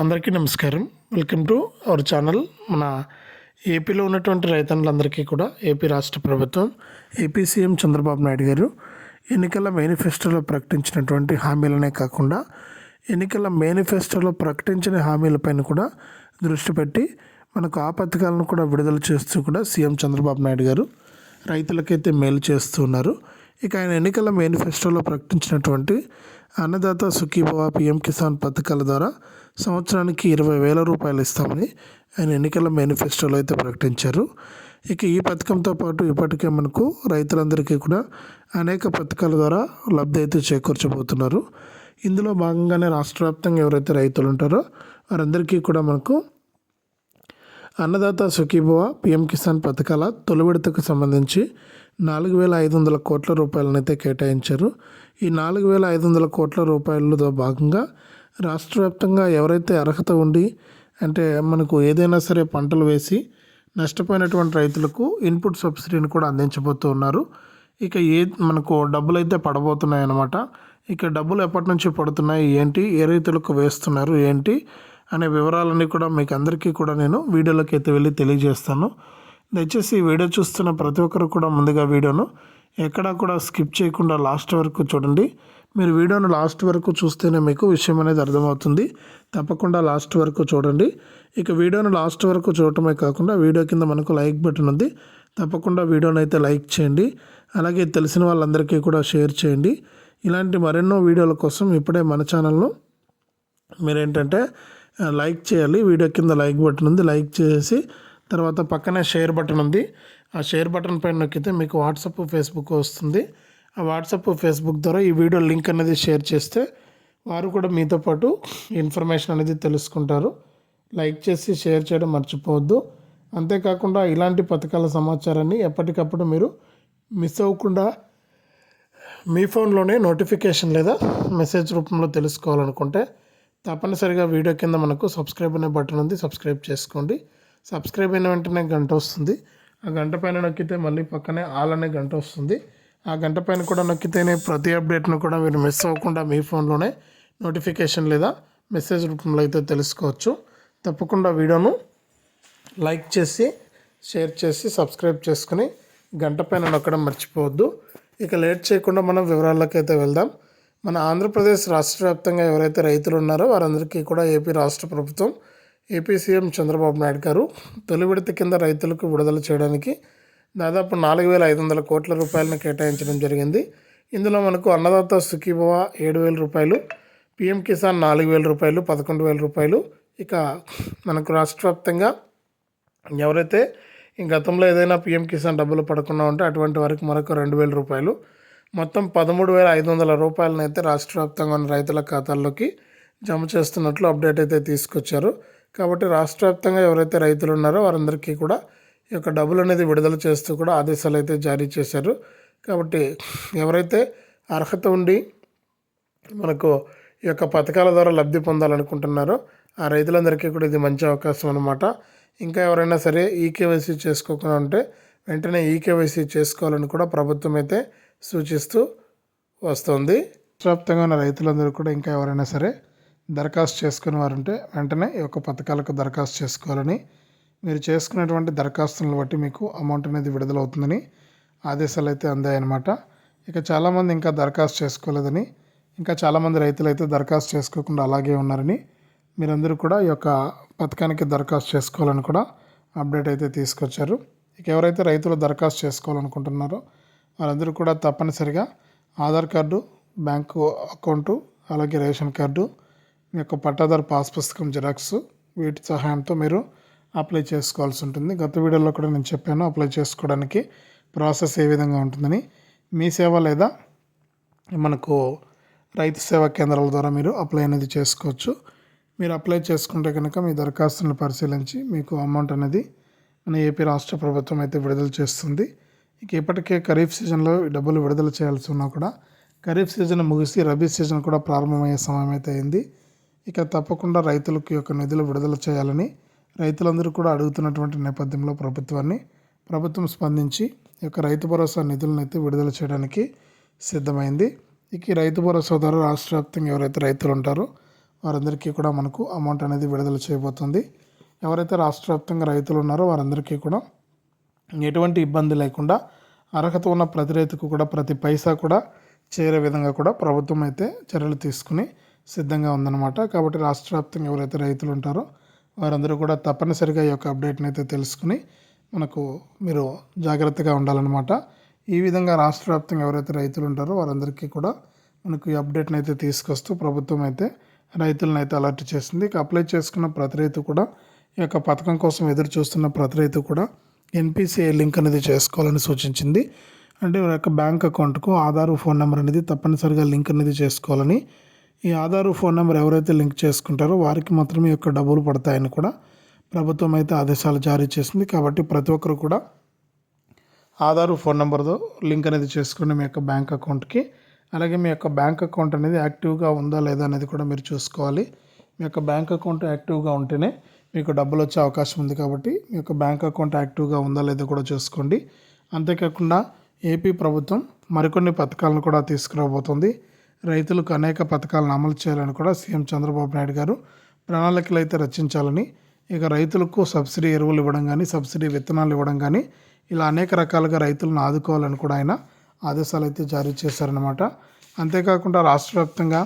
అందరికీ నమస్కారం. Welcome to our channel. మన ఏపీలో ఉన్నటువంటి రైతన్నులందరికీ కూడా ఏపీ రాష్ట్ర ప్రభుత్వం ఏపీ సీఎం చంద్రబాబు నాయుడు గారు ఎన్నికల మేనిఫెస్టోలో ప్రకటించినటువంటి హామీలనే కాకుండా ఎన్నికల మేనిఫెస్టోలో ప్రకటించిన హామీలపైన కూడా దృష్టి పెట్టి మనకు ఆ పథకాలను కూడా విడుదల చేస్తూ కూడా సీఎం చంద్రబాబు నాయుడు గారు రైతులకైతే మేలు చేస్తున్నారు ఇక ఆయన ఎన్నికల మేనిఫెస్టోలో ప్రకటించినటువంటి అన్నదాత సుఖీభవ పిఎం కిసాన్ పథకాల ద్వారా సంవత్సరానికి ఇరవై వేల రూపాయలు ఇస్తామని ఆయన ఎన్నికల మేనిఫెస్టోలో అయితే ప్రకటించారు. ఇక ఈ పథకంతో పాటు ఇప్పటికే మనకు రైతులందరికీ కూడా అనేక పథకాల ద్వారా లబ్ధి అయితే చేకూర్చబోతున్నారు. ఇందులో భాగంగానే రాష్ట్ర వ్యాప్తంగా ఎవరైతే రైతులు ఉంటారో వారందరికీ కూడా మనకు అన్నదాత సుఖీభవ పిఎం కిసాన్ పథకాల తొలి విడతకు సంబంధించి నాలుగు వేల ఐదు వందల కోట్ల రూపాయలనైతే కేటాయించారు. ఈ నాలుగు వేల ఐదు వందల కోట్ల రూపాయలతో భాగంగా రాష్ట్ర వ్యాప్తంగా ఎవరైతే అర్హత ఉండి అంటే మనకు ఏదైనా సరే పంటలు వేసి నష్టపోయినటువంటి రైతులకు ఇన్పుట్ సబ్సిడీని కూడా అందించబోతూ ఉన్నారు. ఇక ఏ మనకు డబ్బులు అయితే పడబోతున్నాయి అన్నమాట ఇక డబ్బులు ఎప్పటి నుంచి పడుతున్నాయి ఏంటి ఏ రైతులకు వేస్తున్నారు ఏంటి అనే వివరాలన్నీ కూడా మీకు అందరికీ కూడా నేను వీడియోలోకి అయితే వెళ్ళి తెలియజేస్తాను. దయచేసి ఈ వీడియో చూస్తున్న ప్రతి ఒక్కరు కూడా ముందుగా వీడియోను ఎక్కడా కూడా స్కిప్ చేయకుండా లాస్ట్ వరకు చూడండి. మీరు వీడియోను లాస్ట్ వరకు చూస్తేనే మీకు విషయం అనేది అర్థమవుతుంది. తప్పకుండా లాస్ట్ వరకు చూడండి. ఇక వీడియోను లాస్ట్ వరకు చూడటమే కాకుండా వీడియో కింద మనకు లైక్ బటన్ ఉంది. తప్పకుండా వీడియోని అయితే లైక్ చేయండి. అలాగే తెలిసిన వాళ్ళందరికీ కూడా షేర్ చేయండి. ఇలాంటి మరెన్నో వీడియోల కోసం ఇప్పుడే మన ఛానల్ను మీరేంటంటే లైక్ చేయాలి. వీడియో కింద లైక్ బటన్ ఉంది. లైక్ చేసి తర్వాత పక్కనే షేర్ బటన్ ఉంది. ఆ షేర్ బటన్ పైన నొక్కితే మీకు వాట్సాప్ ఫేస్బుక్ వస్తుంది. ఆ వాట్సాప్ ఫేస్బుక్ ద్వారా ఈ వీడియో లింక్ అనేది షేర్ చేస్తే వారు కూడా మీతో పాటు ఇన్ఫర్మేషన్ అనేది తెలుసుకుంటారు. లైక్ చేసి షేర్ చేయడం మర్చిపోవద్దు. అంతేకాకుండా ఇలాంటి పథకాల సమాచారాన్ని ఎప్పటికప్పుడు మీరు మిస్ అవ్వకుండా మీ ఫోన్లోనే నోటిఫికేషన్ లేదా మెసేజ్ రూపంలో తెలుసుకోవాలనుకుంటే తప్పనిసరిగా వీడియో కింద మనకు సబ్స్క్రైబ్ అనే బటన్ ఉంది. సబ్స్క్రైబ్ చేసుకోండి. సబ్స్క్రైబ్ అయిన వెంటనే గంట వస్తుంది. ఆ గంట పైన నొక్కితే మళ్ళీ పక్కనే ఆల్ అనే గంట వస్తుంది. ఆ గంట పైన కూడా నొక్కితేనే ప్రతి అప్డేట్ను కూడా మీరు మిస్ అవ్వకుండా మీ ఫోన్లోనే నోటిఫికేషన్ లేదా మెసేజ్ రూపంలో అయితే తెలుసుకోవచ్చు. తప్పకుండా వీడియోను లైక్ చేసి షేర్ చేసి సబ్స్క్రైబ్ చేసుకుని గంట పైన నొక్కడం మర్చిపోవద్దు. ఇక లేట్ చేయకుండా మనం వివరాల్లోకి అయితే వెళ్దాం. మన ఆంధ్రప్రదేశ్ రాష్ట్ర వ్యాప్తంగా ఎవరైతే రైతులు ఉన్నారో వారందరికీ కూడా ఏపీ రాష్ట్ర ప్రభుత్వం ఏపీ సీఎం చంద్రబాబు నాయుడు గారు తొలి విడత కింద రైతులకు విడుదల చేయడానికి దాదాపు నాలుగు వేల ఐదు వందల కోట్ల రూపాయలను కేటాయించడం జరిగింది. ఇందులో మనకు అన్నదాత సుఖీభవ ఏడు వేల రూపాయలు పిఎం కిసాన్ నాలుగు వేల రూపాయలు పదకొండు వేల రూపాయలు. ఇక మనకు రాష్ట్ర వ్యాప్తంగా ఎవరైతే గతంలో ఏదైనా పిఎం కిసాన్ డబ్బులు పడకుండా ఉంటే అటువంటి వారికి మరొక రెండు వేల రూపాయలు. మొత్తం పదమూడు వేల ఐదు వందల రూపాయలను అయితే రాష్ట్ర వ్యాప్తంగా ఉన్న రైతుల ఖాతాల్లోకి జమ చేస్తున్నట్లు అప్డేట్ అయితే తీసుకొచ్చారు. కాబట్టి రాష్ట్ర వ్యాప్తంగా ఎవరైతే రైతులు ఉన్నారో వారందరికీ కూడా ఈ యొక్క డబ్బులు అనేది విడుదల చేస్తూ కూడా ఆదేశాలు అయితే జారీ చేశారు. కాబట్టి ఎవరైతే అర్హత ఉండి మనకు ఈ యొక్క పథకాల ద్వారా లబ్ధి పొందాలనుకుంటున్నారో ఆ రైతులందరికీ కూడా ఇది మంచి అవకాశం అనమాట ఇంకా ఎవరైనా సరే ఈకేవైసీ చేసుకోకుండా ఉంటే వెంటనే ఈకేవైసీ చేసుకోవాలని కూడా ప్రభుత్వం అయితే సూచిస్తూ వస్తుంది. రాష్ట్రవ్యాప్తంగా ఉన్న రైతులందరూ కూడా ఇంకా ఎవరైనా సరే దరఖాస్తు చేసుకునే వారు ఉంటే వెంటనే ఈ యొక్క పథకాలకు దరఖాస్తు చేసుకోవాలని. మీరు చేసుకున్నటువంటి దరఖాస్తులను బట్టి మీకు అమౌంట్ అనేది విడుదలవుతుందని ఆదేశాలు అయితే అందాయన్నమాట. ఇక చాలామంది ఇంకా దరఖాస్తు చేసుకోలేదని ఇంకా చాలామంది రైతులు అయితే దరఖాస్తు చేసుకోకుండా అలాగే ఉన్నారని మీరందరూ కూడా ఈ యొక్క పథకానికి దరఖాస్తు చేసుకోవాలని కూడా అప్డేట్ అయితే తీసుకొచ్చారు. ఇక ఎవరైతే రైతులు దరఖాస్తు చేసుకోవాలనుకుంటున్నారో వారందరూ కూడా తప్పనిసరిగా ఆధార్ కార్డు బ్యాంకు అకౌంటు అలాగే రేషన్ కార్డు మీ యొక్క పట్టాదారు పాస్ పుస్తకం జిరాక్స్ వీటి సహాయంతో మీరు అప్లై చేసుకోవాల్సి ఉంటుంది. గత వీడియోలో కూడా నేను చెప్పాను అప్లై చేసుకోవడానికి ప్రాసెస్ ఏ విధంగా ఉంటుందని. మీ సేవ లేదా మనకు రైతు సేవా కేంద్రాల ద్వారా మీరు అప్లై అనేది చేసుకోవచ్చు. మీరు అప్లై చేసుకుంటే కనుక మీ దరఖాస్తులను పరిశీలించి మీకు అమౌంట్ అనేది మన ఏపీ రాష్ట్ర ప్రభుత్వం అయితే విడుదల చేస్తుంది. ఇక ఇప్పటికే ఖరీఫ్ సీజన్లో డబ్బులు విడుదల చేయాల్సి ఉన్నా కూడా ఖరీఫ్ సీజన్ ముగిసి రబీ సీజన్ కూడా ప్రారంభమయ్యే సమయం అయితే అయింది. ఇక తప్పకుండా రైతులకు యొక్క నిధులు విడుదల చేయాలని రైతులందరూ కూడా అడుగుతున్నటువంటి నేపథ్యంలో ప్రభుత్వాన్ని ప్రభుత్వం స్పందించి ఈ యొక్క రైతు భరోసా నిధులను అయితే విడుదల చేయడానికి సిద్ధమైంది. ఇక రైతు భరోసా ద్వారా రాష్ట్ర వ్యాప్తంగా ఎవరైతే రైతులు ఉంటారో వారందరికీ కూడా మనకు అమౌంట్ అనేది విడుదల చేయబోతుంది. ఎవరైతే రాష్ట్ర వ్యాప్తంగా రైతులు ఉన్నారో వారందరికీ కూడా ఎటువంటి ఇబ్బంది లేకుండా అర్హత ఉన్న ప్రతి రైతుకు కూడా ప్రతి పైసా కూడా చేరే విధంగా కూడా ప్రభుత్వం అయితే చర్యలు తీసుకుని సిద్ధంగా ఉందన్నమాట. కాబట్టి రాష్ట్ర వ్యాప్తంగా ఎవరైతే రైతులు ఉంటారో వారందరూ కూడా తప్పనిసరిగా ఈ యొక్క అప్డేట్ని అయితే తెలుసుకుని మనకు మీరు జాగ్రత్తగా ఉండాలన్నమాట. ఈ విధంగా రాష్ట్ర వ్యాప్తంగా ఎవరైతే రైతులు ఉంటారో వారందరికీ కూడా మనకు ఈ అప్డేట్ని అయితే తీసుకొస్తూ ప్రభుత్వం అయితే రైతులను అయితే అలర్ట్ చేసింది ఇక అప్లై చేసుకున్న ప్రతి రైతు కూడా ఈ యొక్క పథకం కోసం ఎదురు చూస్తున్న ప్రతి రైతు కూడా ఎన్పిసిఐ లింక్ అనేది చేసుకోవాలని సూచించింది. అంటే వారి యొక్క బ్యాంక్ అకౌంట్కు ఆధార్ ఫోన్ నెంబర్ అనేది తప్పనిసరిగా లింక్ అనేది చేసుకోవాలని ఈ ఆధార్ ఫోన్ నెంబర్ ఎవరైతే లింక్ చేసుకుంటారో వారికి మాత్రమే యొక్క డబ్బులు పడతాయని కూడా ప్రభుత్వం అయితే ఆదేశాలు జారీ చేసింది. కాబట్టి ప్రతి ఒక్కరు కూడా ఆధార్ ఫోన్ నెంబర్తో లింక్ అనేది చేసుకుని మీ యొక్క బ్యాంక్ అకౌంట్కి అలాగే మీ యొక్క బ్యాంక్ అకౌంట్ అనేది యాక్టివ్గా ఉందా లేదా అనేది కూడా మీరు చూసుకోవాలి. మీ యొక్క బ్యాంక్ అకౌంట్ యాక్టివ్గా ఉంటేనే మీకు డబ్బులు వచ్చే అవకాశం ఉంది కాబట్టి మీ యొక్క బ్యాంక్ అకౌంట్ యాక్టివ్గా ఉందా లేదా కూడా చూసుకోండి. అంతేకాకుండా ఏపీ ప్రభుత్వం మరికొన్ని పథకాలను కూడా తీసుకురాబోతుంది. రైతులకు అనేక పథకాలను అమలు చేయాలని కూడా సీఎం చంద్రబాబు నాయుడు గారు ప్రణాళికలు అయితే రచించాలని ఇక రైతులకు సబ్సిడీ ఎరువులు ఇవ్వడం కానీ సబ్సిడీ విత్తనాలు ఇవ్వడం కానీ ఇలా అనేక రకాలుగా రైతులను ఆదుకోవాలని కూడా ఆయన ఆదేశాలు అయితే జారీ చేశారనమాట అంతేకాకుండా రాష్ట్ర వ్యాప్తంగా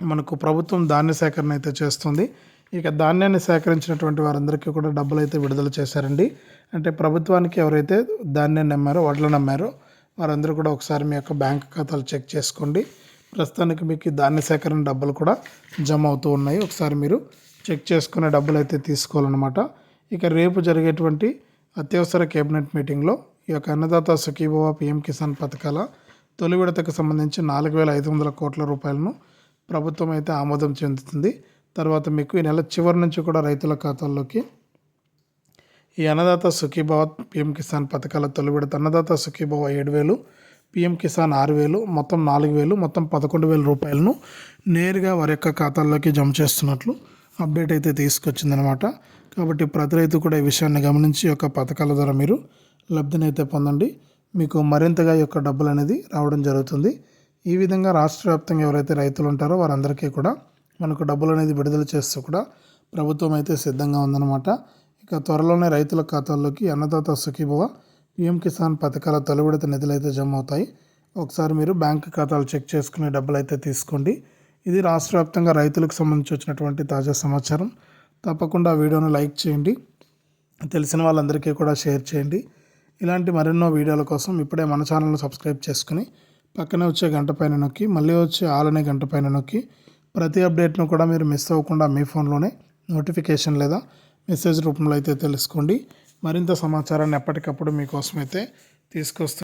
మనకు ప్రభుత్వం ధాన్య సేకరణ అయితే చేస్తుంది. ఇక ధాన్యాన్ని సేకరించినటువంటి వారందరికీ కూడా డబ్బులు అయితే విడుదల చేశారండి. అంటే ప్రభుత్వానికి ఎవరైతే ధాన్యాన్ని నమ్మారో వడ్లు నమ్మారో వారందరూ కూడా ఒకసారి మీ యొక్క బ్యాంక్ ఖాతాలు చెక్ చేసుకోండి. ప్రస్తుతానికి మీకు ధాన్య సేకరణ డబ్బులు కూడా జమ అవుతూ ఉన్నాయి. ఒకసారి మీరు చెక్ చేసుకునే డబ్బులు అయితే తీసుకోవాలన్నమాట. ఇక రేపు జరిగేటువంటి అత్యవసర కేబినెట్ మీటింగ్లో ఈ యొక్క అన్నదాత సుఖీభవ పిఎం కిసాన్ పథకాల తొలి విడతకు సంబంధించి నాలుగు వేల ఐదు వందల కోట్ల రూపాయలను ప్రభుత్వం అయితే ఆమోదం చెందుతుంది. తర్వాత మీకు ఈ నెల చివరి నుంచి కూడా రైతుల ఖాతాల్లోకి ఈ అన్నదాత సుఖీభవ పిఎం కిసాన్ పథకాల తొలి విడత అన్నదాత సుఖీభవ ఏడు వేలు పిఎం కిసాన్ ఆరు వేలు మొత్తం నాలుగు వేలు మొత్తం పదకొండు వేల రూపాయలను నేరుగా వారి యొక్క ఖాతాల్లోకి జమ చేస్తున్నట్లు అప్డేట్ అయితే తీసుకొచ్చిందనమాట కాబట్టి ప్రతి రైతు కూడా ఈ విషయాన్ని గమనించి ఈ యొక్క పథకాల ద్వారా మీరు లబ్ధినైతే పొందండి. మీకు మరింతగా ఈ యొక్క డబ్బులు అనేది రావడం జరుగుతుంది. ఈ విధంగా రాష్ట్ర వ్యాప్తంగా ఎవరైతే రైతులు ఉంటారో వారందరికీ కూడా మనకు డబ్బులు అనేది విడుదల చేస్తూ కూడా ప్రభుత్వం అయితే సిద్ధంగా ఉందన్నమాట. ఇక త్వరలోనే రైతుల ఖాతాల్లోకి అన్నదాత సుఖీభవ పిఎం కిసాన్ పథకాల తొలివిడత నిధులు అయితే జమ అవుతాయి ఒకసారి మీరు బ్యాంక్ ఖాతాలు చెక్ చేసుకునే డబ్బులు అయితే తీసుకోండి. ఇది రాష్ట్ర వ్యాప్తంగా రైతులకు సంబంధించి వచ్చినటువంటి తాజా సమాచారం. తప్పకుండా వీడియోను లైక్ చేయండి. తెలిసిన వాళ్ళందరికీ కూడా షేర్ చేయండి. ఇలాంటి మరెన్నో వీడియోల కోసం ఇప్పుడే మన ఛానల్ను సబ్స్క్రైబ్ చేసుకుని పక్కనే వచ్చే గంట పైన నొక్కి మళ్ళీ వచ్చే ఆలనే గంట పైన నొక్కి ప్రతి అప్డేట్ను కూడా మీరు మిస్ అవ్వకుండా మీ ఫోన్లోనే నోటిఫికేషన్ లేదా మెసేజ్ రూపంలో అయితే తెలుసుకోండి. మరింత సమాచారాన్ని ఎప్పటికప్పుడు మీకోసం అయితే తీసుకొస్తూ